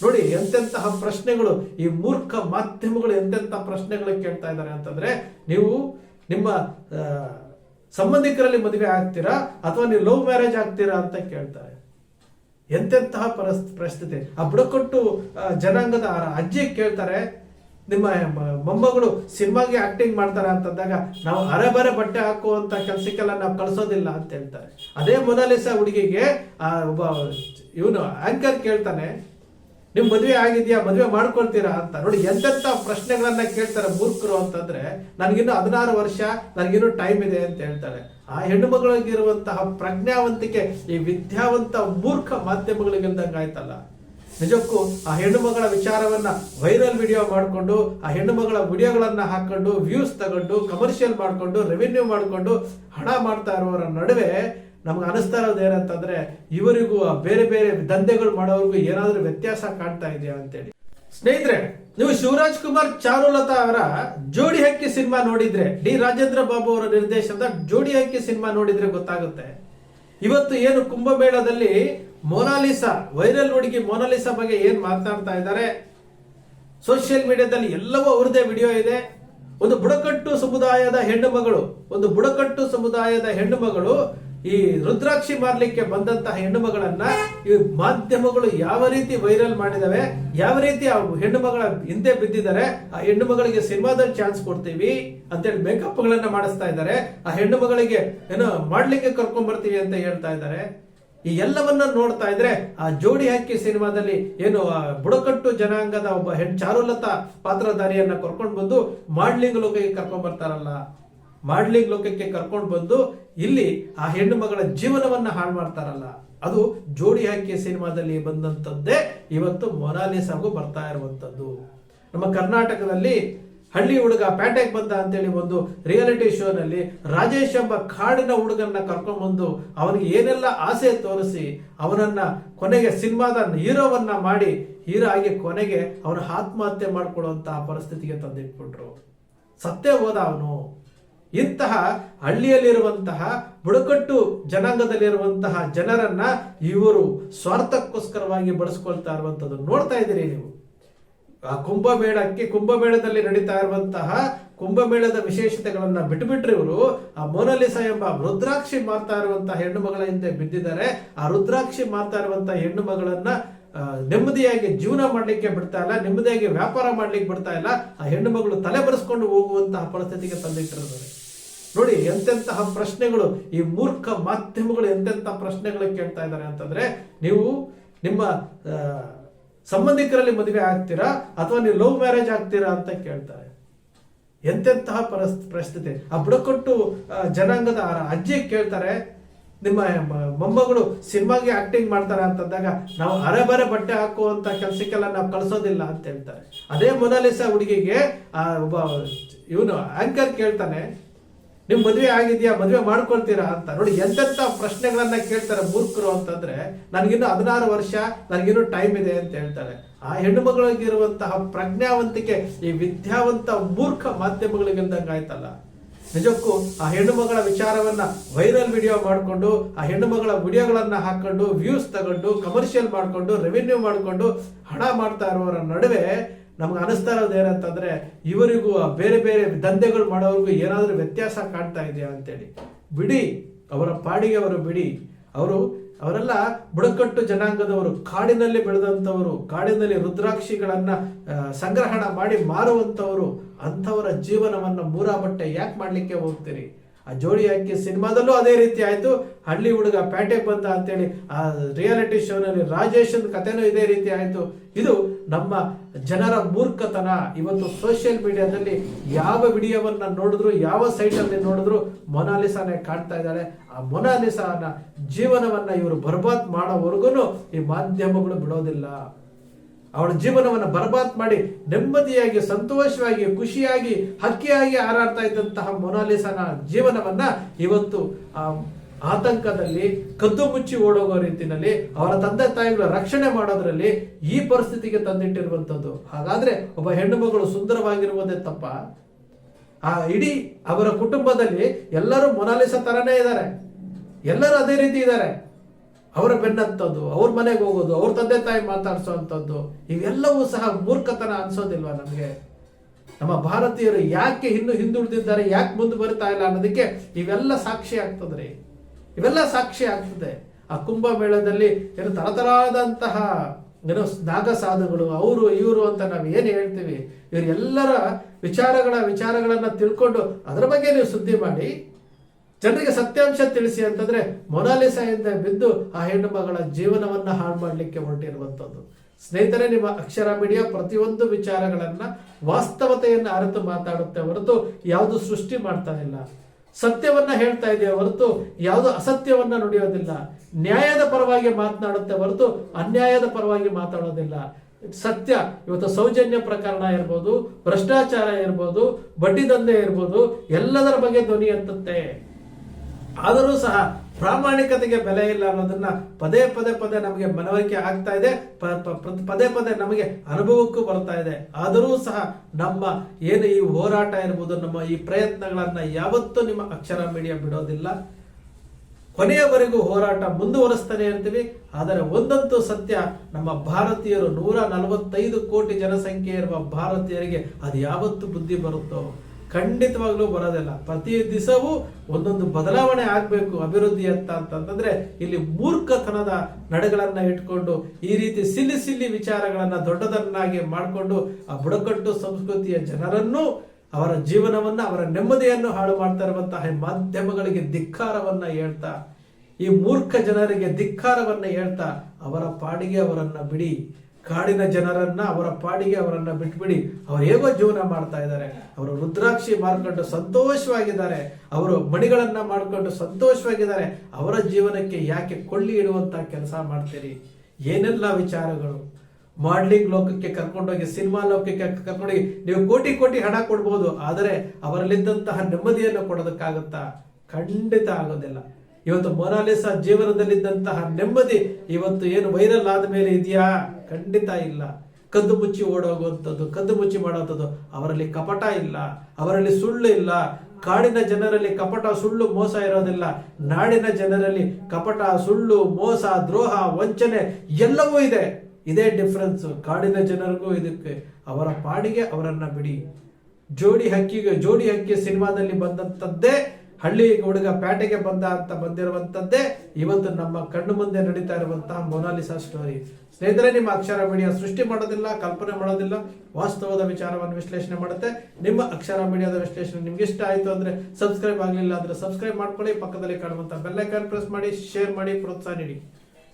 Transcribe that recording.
ನೋಡಿ ಎಂತೆಂತಹ ಪ್ರಶ್ನೆಗಳು ಈ ಮೂರ್ಖ ಮಾಧ್ಯಮಗಳು ಎಂತೆಂತಹ ಪ್ರಶ್ನೆಗಳು ಕೇಳ್ತಾ ಇದ್ದಾರೆ ಅಂತಂದ್ರೆ ನೀವು ನಿಮ್ಮ ಸಂಬಂಧಿಕರಲ್ಲಿ ಮದುವೆ ಆಗ್ತೀರಾ ಅಥವಾ ನೀವು ಲವ್ ಮ್ಯಾರೇಜ್ ಆಗ್ತೀರಾ ಅಂತ ಕೇಳ್ತಾರೆ. ಎಂತೆಂತಹ ಪರಿಸ್ ಪರಿಸ್ಥಿತಿ. ಆ ಬುಡಕಟ್ಟು ಜನಾಂಗದ ಅಜ್ಜಿ ಕೇಳ್ತಾರೆ, ನಿಮ್ಮ ಮೊಮ್ಮಗಳು ಸಿನಿಮಾಗೆ ಆಕ್ಟಿಂಗ್ ಮಾಡ್ತಾರೆ ಅಂತಂದಾಗ ನಾವು ಅರೆಬರೆ ಬಟ್ಟೆ ಹಾಕುವಂತ ಕೆಲಸಕ್ಕೆಲ್ಲ ನಾವು ಕಳ್ಸೋದಿಲ್ಲ ಅಂತ ಹೇಳ್ತಾರೆ. ಅದೇ ಮೊದಲಿಸ ಹುಡುಗಿಗೆ, ಆ, ಒಬ್ಬ, ಇವನು ಆಂಕರ್ ಕೇಳ್ತಾನೆ ನಿಮ್ ಮದುವೆ ಆಗಿದ್ಯಾ? ಮದುವೆ ಮಾಡ್ಕೊಳ್ತೀರಾ? ಅಂತ. ನೋಡಿ ಎಂತೆಂತ ಪ್ರಶ್ನೆಗಳನ್ನ ಕೇಳ್ತಾರೆ ಮೂರ್ಖರು ಅಂತಂದ್ರೆ, ನನಗಿನ್ನು ಹದಿನಾರು ವರ್ಷ, ನನಗಿನ್ನು ಟೈಮ್ ಇದೆ ಅಂತ ಹೇಳ್ತಾಳೆ ಆ ಹೆಣ್ಣು ಮಗಳಿಗಿರುವಂತಹ ಪ್ರಜ್ಞಾವಂತಿಕೆ, ಈ ವಿದ್ಯಾವಂತ ಮೂರ್ಖ ಮಾಧ್ಯಮಗಳಿಗಿಲ್ದಂಗೆ ಆಯ್ತಲ್ಲ ನಿಜಕ್ಕೂ, ಆ ಹೆಣ್ಣು ಮಗಳ ವಿಚಾರವನ್ನ ವೈರಲ್ ವಿಡಿಯೋ ಮಾಡಿಕೊಂಡು, ಆ ಹೆಣ್ಣು ಮಗಳ ವಿಡಿಯೋಗಳನ್ನ ಹಾಕೊಂಡು ವ್ಯೂಸ್ ತಗೊಂಡು ಕಮರ್ಷಿಯಲ್ ಮಾಡಿಕೊಂಡು ರೆವಿನ್ಯೂ ಮಾಡಿಕೊಂಡು, ಹಣ ಮಾಡ್ತಾ ಇರುವವರ ನಡುವೆ ನಮ್ಗೆ ಅನಿಸ್ತಾ ಇರೋದು ಏನಂತಂದ್ರೆ, ಇವರಿಗೂ ಬೇರೆ ಬೇರೆ ದಂಧೆಗಳು ಮಾಡೋರ್ಗು ಏನಾದ್ರೂ ವ್ಯತ್ಯಾಸ ಕಾಣ್ತಾ ಇದೆಯಾ ಅಂತೇಳಿ. ಸ್ನೇಹಿತರೆ, ನೀವು ಶಿವರಾಜ್ ಕುಮಾರ್ ಚಾರುಲತಾ ಅವರ ಜೋಡಿ ಹಕ್ಕಿ ಸಿನಿಮಾ ನೋಡಿದ್ರೆ, ಡಿ ರಾಜೇಂದ್ರ ಬಾಬು ಅವರ ನಿರ್ದೇಶನದ ಜೋಡಿ ಹಕ್ಕಿ ಸಿನಿಮಾ ನೋಡಿದ್ರೆ ಗೊತ್ತಾಗುತ್ತೆ. ಇವತ್ತು ಏನು ಕುಂಭಮೇಳದಲ್ಲಿ ಮೊನಾಲಿಸಾ, ವೈರಲ್ ಹುಡುಗಿ ಮೊನಾಲಿಸಾ ಬಗ್ಗೆ ಏನ್ ಮಾತನಾಡ್ತಾ ಇದ್ದಾರೆ? ಸೋಷಿಯಲ್ ಮೀಡಿಯಾದಲ್ಲಿ ಎಲ್ಲವೂ ಅವ್ರದೇ ವಿಡಿಯೋ ಇದೆ. ಒಂದು ಬುಡಕಟ್ಟು ಸಮುದಾಯದ ಹೆಣ್ಣು ಮಗಳು ಒಂದು ಬುಡಕಟ್ಟು ಸಮುದಾಯದ ಹೆಣ್ಣು ಮಗಳು ಈ ರುದ್ರಾಕ್ಷಿ ಮಾರ್ಲಿಕ್ಕೆ ಬಂದಂತಹ ಹೆಣ್ಣು ಮಗಳನ್ನ ಈ ಮಾಧ್ಯಮಗಳು ಯಾವ ರೀತಿ ವೈರಲ್ ಮಾಡಿದವೆ, ಯಾವ ರೀತಿ ಆ ಹೆಣ್ಣು ಮಗಳ ಹಿಂದೆ ಬಿದ್ದಿದ್ದಾರೆ, ಆ ಹೆಣ್ಣು ಮಗಳಿಗೆ ಸಿನಿಮಾದಲ್ಲಿ ಚಾನ್ಸ್ ಕೊಡ್ತೀವಿ ಅಂತೇಳಿ ಮೇಕಪ್ ಗಳನ್ನ ಮಾಡಿಸ್ತಾ ಇದ್ದಾರೆ, ಆ ಹೆಣ್ಣು ಮಗಳಿಗೆ ಏನೋ ಮಾಡ್ಲಿಕ್ಕೆ ಕರ್ಕೊಂಡ್ ಬರ್ತೀವಿ ಅಂತ ಹೇಳ್ತಾ ಇದ್ದಾರೆ. ಈ ಎಲ್ಲವನ್ನ ನೋಡ್ತಾ ಇದ್ರೆ ಆ ಜೋಡಿ ಹಾಕಿ ಸಿನಿಮಾದಲ್ಲಿ ಏನು ಬುಡಕಟ್ಟು ಜನಾಂಗದ ಒಬ್ಬ ಹೆಣ್ ಚಾರುಲತಾ ಪಾತ್ರಧಾರಿಯನ್ನ ಕರ್ಕೊಂಡು ಬಂದು ಮಾಡ್ಲಿಂಗ್ ಲೋಕಕ್ಕೆ ಕರ್ಕೊಂಡ್ ಬರ್ತಾರಲ್ಲ. ಮಾಡ್ಲಿಂಗ್ ಲೋಕಕ್ಕೆ ಕರ್ಕೊಂಡು ಬಂದು ಇಲ್ಲಿ ಆ ಹೆಣ್ಣು ಮಗಳ ಜೀವನವನ್ನ ಹಾಳು ಮಾಡ್ತಾರಲ್ಲ, ಅದು ಜೋಡಿ ಹಾಕಿಯ ಸಿನಿಮಾದಲ್ಲಿ ಬಂದಂತದ್ದೇ ಇವತ್ತು ಮೊನಾಲಿಸಾಗೂ ಬರ್ತಾ ಇರುವಂತದ್ದು. ನಮ್ಮ ಕರ್ನಾಟಕದಲ್ಲಿ ಹಳ್ಳಿ ಹುಡುಗ ಪ್ಯಾಟೆಗೆ ಬಂದ ಅಂತೇಳಿ ಒಂದು ರಿಯಾಲಿಟಿ ಶೋನಲ್ಲಿ ರಾಜೇಶ್ ಎಂಬ ಕಾಡಿನ ಹುಡುಗನ್ನ ಕರ್ಕೊಂಡ್ಬಂದು ಅವನಿಗೆ ಏನೆಲ್ಲ ಆಸೆ ತೋರಿಸಿ ಅವನನ್ನ ಕೊನೆಗೆ ಸಿನಿಮಾದ ಹೀರೋವನ್ನ ಮಾಡಿ ಹೀರೋ ಆಗಿ ಕೊನೆಗೆ ಅವನ ಆತ್ಮಹತ್ಯೆ ಮಾಡ್ಕೊಳ್ಳುವಂತಹ ಪರಿಸ್ಥಿತಿಗೆ ತಂದಿಟ್ಬಿಟ್ರು. ಸತ್ತೇ ಹೋದ ಅವನು. ಇಂತಹ ಹಳ್ಳಿಯಲ್ಲಿರುವಂತಹ ಬುಡಕಟ್ಟು ಜನಾಂಗದಲ್ಲಿರುವಂತಹ ಜನರನ್ನ ಇವರು ಸ್ವಾರ್ಥಕ್ಕೋಸ್ಕರವಾಗಿ ಬಳಸ್ಕೊಳ್ತಾ ಇರುವಂತದ್ದು ನೋಡ್ತಾ ಇದ್ದೀರಿ ನೀವು. ಆ ಕುಂಭಮೇಳಕ್ಕೆ ಕುಂಭಮೇಳದಲ್ಲಿ ನಡೀತಾ ಇರುವಂತಹ ಕುಂಭಮೇಳದ ವಿಶೇಷತೆಗಳನ್ನ ಬಿಟ್ಟುಬಿಟ್ರೆ ಇವರು ಆ ಮೋನಾಲಿಸಾ ಎಂಬ ರುದ್ರಾಕ್ಷಿ ಮಾರ್ತಾ ಇರುವಂತಹ ಹೆಣ್ಣು ಮಗಳ ಹಿಂದೆ ಬಿದ್ದಿದ್ದಾರೆ. ಆ ರುದ್ರಾಕ್ಷಿ ಮಾರ್ತಾ ಇರುವಂತಹ ಹೆಣ್ಣು ಮಗಳನ್ನ ನೆಮ್ಮದಿಯಾಗಿ ಜೀವನ ಮಾಡಲಿಕ್ಕೆ ಬಿಡ್ತಾ ಇಲ್ಲ, ನೆಮ್ಮದಿಯಾಗಿ ವ್ಯಾಪಾರ ಮಾಡ್ಲಿಕ್ಕೆ ಬಿಡ್ತಾ ಇಲ್ಲ. ಆ ಹೆಣ್ಣು ಮಗಳು ತಲೆ ಬರೆಸ್ಕೊಂಡು ಹೋಗುವಂತಹ ಪರಿಸ್ಥಿತಿಗೆ ತಂದಿಟ್ಟಿರ್ತಾರೆ ನೋಡಿ ಎಂತೆಂತಹ ಪ್ರಶ್ನೆಗಳು, ಈ ಮೂರ್ಖ ಮಾಧ್ಯಮಗಳು ಎಂತೆಂಥ ಪ್ರಶ್ನೆಗಳು ಕೇಳ್ತಾ ಇದ್ದಾರೆ ಅಂತಂದ್ರೆ, ನೀವು ನಿಮ್ಮ ಸಂಬಂಧಿಕರಲ್ಲಿ ಮದುವೆ ಆಗ್ತೀರಾ ಅಥವಾ ನೀವು ಲವ್ ಮ್ಯಾರೇಜ್ ಆಗ್ತೀರಾ ಅಂತ ಕೇಳ್ತಾರೆ. ಎಂತೆಂತಹ ಪರಿಸ್, ಪರಿಸ್ಥಿತಿ. ಆ ಬುಡಕಟ್ಟು ಜನಾಂಗದ ಅಜ್ಜಿ ಕೇಳ್ತಾರೆ, ನಿಮ್ಮ ಮೊಮ್ಮಗಳು ಸಿನಿಮಾಗೆ ಆಕ್ಟಿಂಗ್ ಮಾಡ್ತಾರೆ ಅಂತಂದಾಗ, ನಾವು ಅರೆಬರೆ ಬಟ್ಟೆ ಹಾಕುವಂತ ಕೆಲಸಕ್ಕೆಲ್ಲ ನಾವು ಕಳಿಸೋದಿಲ್ಲ ಅಂತ ಹೇಳ್ತಾರೆ. ಅದೇ ಮೊನಾಲಿಸಾ ಹುಡುಗಿಗೆ, ಆ, ಒಬ್ಬ, ಇವನು ಆಂಕರ್ ಕೇಳ್ತಾನೆ ನಿಮ್ ಮದುವೆ ಆಗಿದ್ಯಾ? ಮದುವೆ ಮಾಡ್ಕೊಳ್ತೀರಾ? ಅಂತ. ನೋಡಿ ಎಂತೆಂತ ಪ್ರಶ್ನೆಗಳನ್ನ ಕೇಳ್ತಾರೆ ಮೂರ್ಖರು ಅಂತಂದ್ರೆ, ನನಗಿನ್ನು ಹದಿನಾರು ವರ್ಷ, ನನಗಿನ್ನು ಟೈಮ್ ಇದೆ ಅಂತ ಹೇಳ್ತಾರೆ. ಆ ಹೆಣ್ಣು ಮಗಳಿಗಿರುವಂತಹ ಪ್ರಜ್ಞಾವಂತಿಕೆ, ಈ ವಿದ್ಯಾವಂತ ಮೂರ್ಖ ಮಾಧ್ಯಮಗಳಿಗಿಂದಂಗ ಆಯ್ತಲ್ಲ. ನಿಜಕ್ಕೂ, ಆ ಹೆಣ್ಣು ಮಗಳ ವಿಚಾರವನ್ನ ವೈರಲ್ ವಿಡಿಯೋ ಮಾಡಿಕೊಂಡು, ಆ ಹೆಣ್ಣು ಮಗಳ ವಿಡಿಯೋಗಳನ್ನ ಹಾಕೊಂಡು ವ್ಯೂಸ್ ತಗೊಂಡು ಕಮರ್ಷಿಯಲ್ ಮಾಡಿಕೊಂಡು ರೆವಿನ್ಯೂ ಮಾಡಿಕೊಂಡು, ಹಣ ಮಾಡ್ತಾ ಇರುವವರ ನಡುವೆ ನಮ್ಗೆ ಅನಿಸ್ತಾ ಇರೋದು ಏನಂತಂದ್ರೆ, ಇವರಿಗೂ ಬೇರೆ ಬೇರೆ ದಂಧೆಗಳು ಮಾಡೋವ್ರಿಗೂ ಏನಾದರೂ ವ್ಯತ್ಯಾಸ ಕಾಣ್ತಾ ಇದೆಯಾ ಅಂತೇಳಿ. ಬಿಡಿ, ಅವರ ಪಾಡಿಗೆ ಅವರು ಬಿಡಿ. ಅವರು, ಅವರೆಲ್ಲ ಬುಡಕಟ್ಟು ಜನಾಂಗದವರು, ಕಾಡಿನಲ್ಲಿ ಬೆಳೆದಂಥವರು, ಕಾಡಿನಲ್ಲಿ ರುದ್ರಾಕ್ಷಿಗಳನ್ನ ಸಂಗ್ರಹಣ ಮಾಡಿ ಮಾರುವಂಥವರು, ಅಂಥವರ ಜೀವನವನ್ನು ಮೂರಾ ಬಟ್ಟೆ ಯಾಕೆ ಮಾಡಲಿಕ್ಕೆ ಹೋಗ್ತೀರಿ? ಆ ಜೋಡಿ ಹಾಕಿ ಸಿನಿಮಾದಲ್ಲೂ ಅದೇ ರೀತಿ ಆಯಿತು. ಹಳ್ಳಿ ಹುಡುಗ ಪ್ಯಾಟೆಗೆ ಬಂದ ಅಂತೇಳಿ ಆ ರಿಯಾಲಿಟಿ ಶೋನಲ್ಲಿ ರಾಜೇಶನ್ ಕಥೆನೂ ಇದೇ ರೀತಿ ಆಯಿತು. ಇದು ನಮ್ಮ ಜನರ ಮೂರ್ಖತನ. ಇವತ್ತು ಸೋಷಿಯಲ್ ಮೀಡಿಯಾದಲ್ಲಿ ಯಾವ ವಿಡಿಯೋವನ್ನ ನೋಡಿದ್ರು, ಯಾವ ಸೈಟಲ್ಲಿ ನೋಡಿದ್ರು ಮೊನಾಲಿಸಾನೇ ಕಾಣ್ತಾ ಇದ್ದಾಳೆ. ಆ ಮೊನಾಲಿಸಾನ ಜೀವನವನ್ನ ಇವರು ಬರ್ಬಾದ್ ಮಾಡೋವರೆಗೂ ಈ ಮಾಧ್ಯಮಗಳು ಬಿಡೋದಿಲ್ಲ. ಅವಳ ಜೀವನವನ್ನು ಬರ್ಬಾದ್ ಮಾಡಿ ನೆಮ್ಮದಿಯಾಗಿ, ಸಂತೋಷವಾಗಿ, ಖುಷಿಯಾಗಿ, ಹಕ್ಕಿಯಾಗಿ ಹಾರಾಡ್ತಾ ಇದ್ದಂತಹ ಮೊನಾಲಿಸನ ಜೀವನವನ್ನ ಇವತ್ತು ಆತಂಕದಲ್ಲಿ, ಕದ್ದು ಮುಚ್ಚಿ ಓಡೋಗೋ ರೀತಿಯಲ್ಲಿ ಅವರ ತಂದೆ ತಾಯಿಗಳ ರಕ್ಷಣೆ ಮಾಡೋದ್ರಲ್ಲಿ ಈ ಪರಿಸ್ಥಿತಿಗೆ ತಂದಿಟ್ಟಿರುವಂತದ್ದು ಹಾಗಾದ್ರೆ ಒಬ್ಬ ಹೆಣ್ಣು ಮಗಳು ಸುಂದರವಾಗಿರುವುದೇ ತಪ್ಪ. ಆ ಇಡೀ ಅವರ ಕುಟುಂಬದಲ್ಲಿ ಎಲ್ಲರೂ ಮೊನಾಲಿಸ ತರನೇ ಇದ್ದಾರೆ. ಎಲ್ಲರೂ ಅದೇ ರೀತಿ ಇದ್ದಾರೆ. ಅವರ ಬೆನ್ನತ್ತದ್ದು ಅವ್ರ ಮನೆಗೆ ಹೋಗೋದು, ಅವ್ರ ತಂದೆ ತಾಯಿ ಮಾತಾಡ್ಸೋವಂಥದ್ದು ಇವೆಲ್ಲವೂ ಸಹ ಮೂರ್ಖತನ ಅನ್ಸೋದಿಲ್ವಾ ನಮಗೆ? ನಮ್ಮ ಭಾರತೀಯರು ಯಾಕೆ ಇನ್ನು ಹಿಂದುಳಿದಿದ್ದಾರೆ, ಯಾಕೆ ಮುಂದೆ ಬರ್ತಾ ಇಲ್ಲ ಅನ್ನೋದಕ್ಕೆ ಇವೆಲ್ಲ ಸಾಕ್ಷಿ ಆಗ್ತದ್ರಿ. ಇವೆಲ್ಲ ಸಾಕ್ಷಿ ಆಗ್ತದೆ. ಆ ಕುಂಭಮೇಳದಲ್ಲಿ ಏನು ತರತರಾದಂತಹ ಏನೋ ನಾಗ ಸಾಧುಗಳು, ಅವರು, ಇವರು ಅಂತ ನಾವು ಏನು ಹೇಳ್ತೀವಿ? ಇವರೆಲ್ಲರ ವಿಚಾರಗಳ ವಿಚಾರಗಳನ್ನ ತಿಳ್ಕೊಂಡು ಅದರ ಬಗ್ಗೆ ನೀವು ಸುದ್ದಿ ಮಾಡಿ. ಜನರಿಗೆ ಸತ್ಯಾಂಶ ತಿಳಿಸಿ ಅಂತಂದ್ರೆ ಮೊನಾಲಿಸಾಯಿಂದ ಬಿದ್ದು ಆ ಹೆಣ್ಣು ಮಗಳ ಜೀವನವನ್ನ ಹಾಳು ಮಾಡಲಿಕ್ಕೆ ಹೊರಟಿರುವಂಥದ್ದು ಸ್ನೇಹಿತರೆ, ನಿಮ್ಮ ಅಕ್ಷರ ಮೀಡಿಯಾ ಪ್ರತಿಯೊಂದು ವಿಚಾರಗಳನ್ನ ವಾಸ್ತವತೆಯನ್ನು ಅರಿತು ಮಾತಾಡುತ್ತೆ ಹೊರತು ಯಾವುದು ಸೃಷ್ಟಿ ಮಾಡ್ತಾ ಇಲ್ಲ ಸತ್ಯವನ್ನ ಹೇಳ್ತಾ ಇದೆಯಾ ಹೊರತು ಯಾವುದು ಅಸತ್ಯವನ್ನ ನುಡಿಯೋದಿಲ್ಲ. ನ್ಯಾಯದ ಪರವಾಗಿ ಮಾತನಾಡುತ್ತೆ ಹೊರತು ಅನ್ಯಾಯದ ಪರವಾಗಿ ಮಾತಾಡೋದಿಲ್ಲ. ಸತ್ಯ ಇವತ್ತು ಸೌಜನ್ಯ ಪ್ರಕರಣ ಇರ್ಬೋದು, ಭ್ರಷ್ಟಾಚಾರ ಇರ್ಬೋದು, ಬಡ್ಡಿ ದಂಧೆ ಇರ್ಬೋದು, ಎಲ್ಲದರ ಬಗ್ಗೆ ಧ್ವನಿ ಎತ್ತುತ್ತೆ. ಆದರೂ ಸಹ ಪ್ರಾಮಾಣಿಕತೆಗೆ ಬೆಲೆ ಇಲ್ಲ ಅನ್ನೋದನ್ನ ಪದೇ ಪದೇ ಪದೇ ನಮಗೆ ಮನವರಿಕೆ ಆಗ್ತಾ ಇದೆ. ಪದೇ ಪದೇ ನಮಗೆ ಅನುಭವಕ್ಕೂ ಬರ್ತಾ ಇದೆ. ಆದರೂ ಸಹ ನಮ್ಮ ಏನು ಈ ಹೋರಾಟ ಇರ್ಬೋದು, ನಮ್ಮ ಈ ಪ್ರಯತ್ನಗಳನ್ನ ಯಾವತ್ತೂ ನಿಮ್ಮ ಅಕ್ಷರ ಮೀಡಿಯಾ ಬಿಡೋದಿಲ್ಲ. ಕೊನೆಯವರೆಗೂ ಹೋರಾಟ ಮುಂದುವರಿಸ್ತಾನೆ ಅಂತೀವಿ. ಆದರೆ ಒಂದಂತೂ ಸತ್ಯ, ನಮ್ಮ ಭಾರತೀಯರು ನೂರ ನಲವತ್ತೈದು ಕೋಟಿ ಜನಸಂಖ್ಯೆ ಇರುವ ಭಾರತೀಯರಿಗೆ ಅದು ಯಾವತ್ತು ಬುದ್ಧಿ ಬರುತ್ತೋ? ಖಂಡಿತವಾಗ್ಲೂ ಬರೋದಿಲ್ಲ. ಪ್ರತಿ ದಿವಸವೂ ಒಂದೊಂದು ಬದಲಾವಣೆ ಆಗಬೇಕು ಅಂತ ಅಂತಂದ್ರೆ ಇಲ್ಲಿ ಮೂರ್ಖತನದ ನಡೆಗಳನ್ನ ಇಟ್ಕೊಂಡು ಈ ರೀತಿ ಸಿಲ್ಲಿ ಸಿಲ್ಲಿ ವಿಚಾರಗಳನ್ನ ದೊಡ್ಡದನ್ನಾಗಿ ಮಾಡಿಕೊಂಡು ಆ ಬುಡಕಟ್ಟು ಸಂಸ್ಕೃತಿಯ ಜನರನ್ನು ಅವರ ಜೀವನವನ್ನ, ಅವರ ನೆಮ್ಮದಿಯನ್ನು ಹಾಳು ಮಾಡ್ತಾ ಇರುವಂತಹ ಮಾಧ್ಯಮಗಳಿಗೆ ಧಿಕ್ಕಾರವನ್ನ ಹೇಳ್ತಾ, ಈ ಮೂರ್ಖ ಜನರಿಗೆ ಧಿಕ್ಕಾರವನ್ನ ಹೇಳ್ತಾ ಅವರ ಪಾಡಿಗೆ ಅವರನ್ನ ಬಿಡಿ. ಕಾಡಿನ ಜನರನ್ನ, ಅವರ ಪಾಡಿಗೆ ಅವರನ್ನ ಬಿಟ್ಬಿಡಿ. ಅವ್ರು ಹೇಗೋ ಜೀವನ ಮಾಡ್ತಾ ಇದ್ದಾರೆ. ಅವರು ರುದ್ರಾಕ್ಷಿ ಮಾರ್ಕೊಂಡು ಸಂತೋಷವಾಗಿದ್ದಾರೆ. ಅವರು ಮಣಿಗಳನ್ನ ಮಾಡ್ಕೊಂಡು ಸಂತೋಷವಾಗಿದ್ದಾರೆ. ಅವರ ಜೀವನಕ್ಕೆ ಯಾಕೆ ಕೊಳ್ಳಿ ಇಡುವಂತ ಕೆಲಸ ಮಾಡ್ತೀರಿ? ಏನೆಲ್ಲ ವಿಚಾರಗಳು? ಮಾಡ್ಲಿಂಗ್ ಲೋಕಕ್ಕೆ ಕರ್ಕೊಂಡೋಗಿ, ಸಿನಿಮಾ ಲೋಕಕ್ಕೆ ಕರ್ಕೊಂಡೋಗಿ ನೀವು ಕೋಟಿ ಕೋಟಿ ಹಣ ಕೊಡ್ಬೋದು. ಆದರೆ ಅವರಲ್ಲಿದ್ದಂತಹ ನೆಮ್ಮದಿಯನ್ನು ಕೊಡೋದಕ್ಕಾಗುತ್ತಾ? ಖಂಡಿತ ಆಗೋದಿಲ್ಲ. ಇವತ್ತು ಮೊನಾಲಿಸಾ ಜೀವನದಲ್ಲಿದ್ದಂತಹ ನೆಮ್ಮದಿ ಇವತ್ತು ಏನು ವೈರಲ್ ಆದ ಮೇಲೆ ಇದೆಯಾ? ಖಂಡಿತ ಇಲ್ಲ. ಕದ್ದು ಮುಚ್ಚಿ ಓಡೋಗುವಂಥದ್ದು, ಕದ್ದು ಮುಚ್ಚಿ ಮಾಡೋಂಥದ್ದು ಅವರಲ್ಲಿ ಕಪಟ ಇಲ್ಲ, ಅವರಲ್ಲಿ ಸುಳ್ಳು ಇಲ್ಲ. ಕಾಡಿನ ಜನರಲ್ಲಿ ಕಪಟ, ಸುಳ್ಳು, ಮೋಸ ಇರೋದಿಲ್ಲ. ನಾಡಿನ ಜನರಲ್ಲಿ ಕಪಟ, ಸುಳ್ಳು, ಮೋಸ, ದ್ರೋಹ, ವಂಚನೆ ಎಲ್ಲವೂ ಇದೆ. ಇದೇ ಡಿಫ್ರೆನ್ಸ್ ಕಾಡಿನ ಜನರಿಗೂ ಇದಕ್ಕೆ. ಅವರ ಪಾಡಿಗೆ ಅವರನ್ನ ಬಿಡಿ. ಜೋಡಿ ಹಕ್ಕಿಗೆ, ಜೋಡಿ ಹಕ್ಕಿ ಸಿನಿಮಾದಲ್ಲಿ ಬಂದಂಥದ್ದೇ ಹಳ್ಳಿ ಹುಡುಗ ಪೇಟೆಗೆ ಬಂದ ಅಂತ ಬಂದಿರುವಂಥದ್ದೇ ಇವತ್ತು ನಮ್ಮ ಕಣ್ಣು ಮುಂದೆ ನಡೀತಾ ಇರುವಂತಹ ಮೊನಾಲಿಸಾ ಸ್ಟೋರಿ ಸ್ನೇಹಿತರೆ, ನಿಮ್ಮ ಅಕ್ಷರ ಮೀಡಿಯಾ ಸೃಷ್ಟಿ ಮಾಡೋದಿಲ್ಲ, ಕಲ್ಪನೆ ಮಾಡೋದಿಲ್ಲ, ವಾಸ್ತವದ ವಿಚಾರವನ್ನು ವಿಶ್ಲೇಷಣೆ ಮಾಡುತ್ತೆ. ನಿಮ್ಮ ಅಕ್ಷರ ಮೀಡಿಯಾದ ವಿಶ್ಲೇಷಣೆ ನಿಮ್ಗೆ ಇಷ್ಟ ಆಯ್ತು ಅಂದ್ರೆ ಸಬ್ಸ್ಕ್ರೈಬ್ ಆಗಲಿಲ್ಲ ಅಂದ್ರೆ ಸಬ್ಸ್ಕ್ರೈಬ್ ಮಾಡ್ಕೊಳ್ಳಿ. ಪಕ್ಕದಲ್ಲಿ ಕಾಣುವಂತ ಬೆಲ್ಲೈಕನ್ ಪ್ರೆಸ್ ಮಾಡಿ ಶೇರ್ ಮಾಡಿ, ಪ್ರೋತ್ಸಾಹ ನೀಡಿ.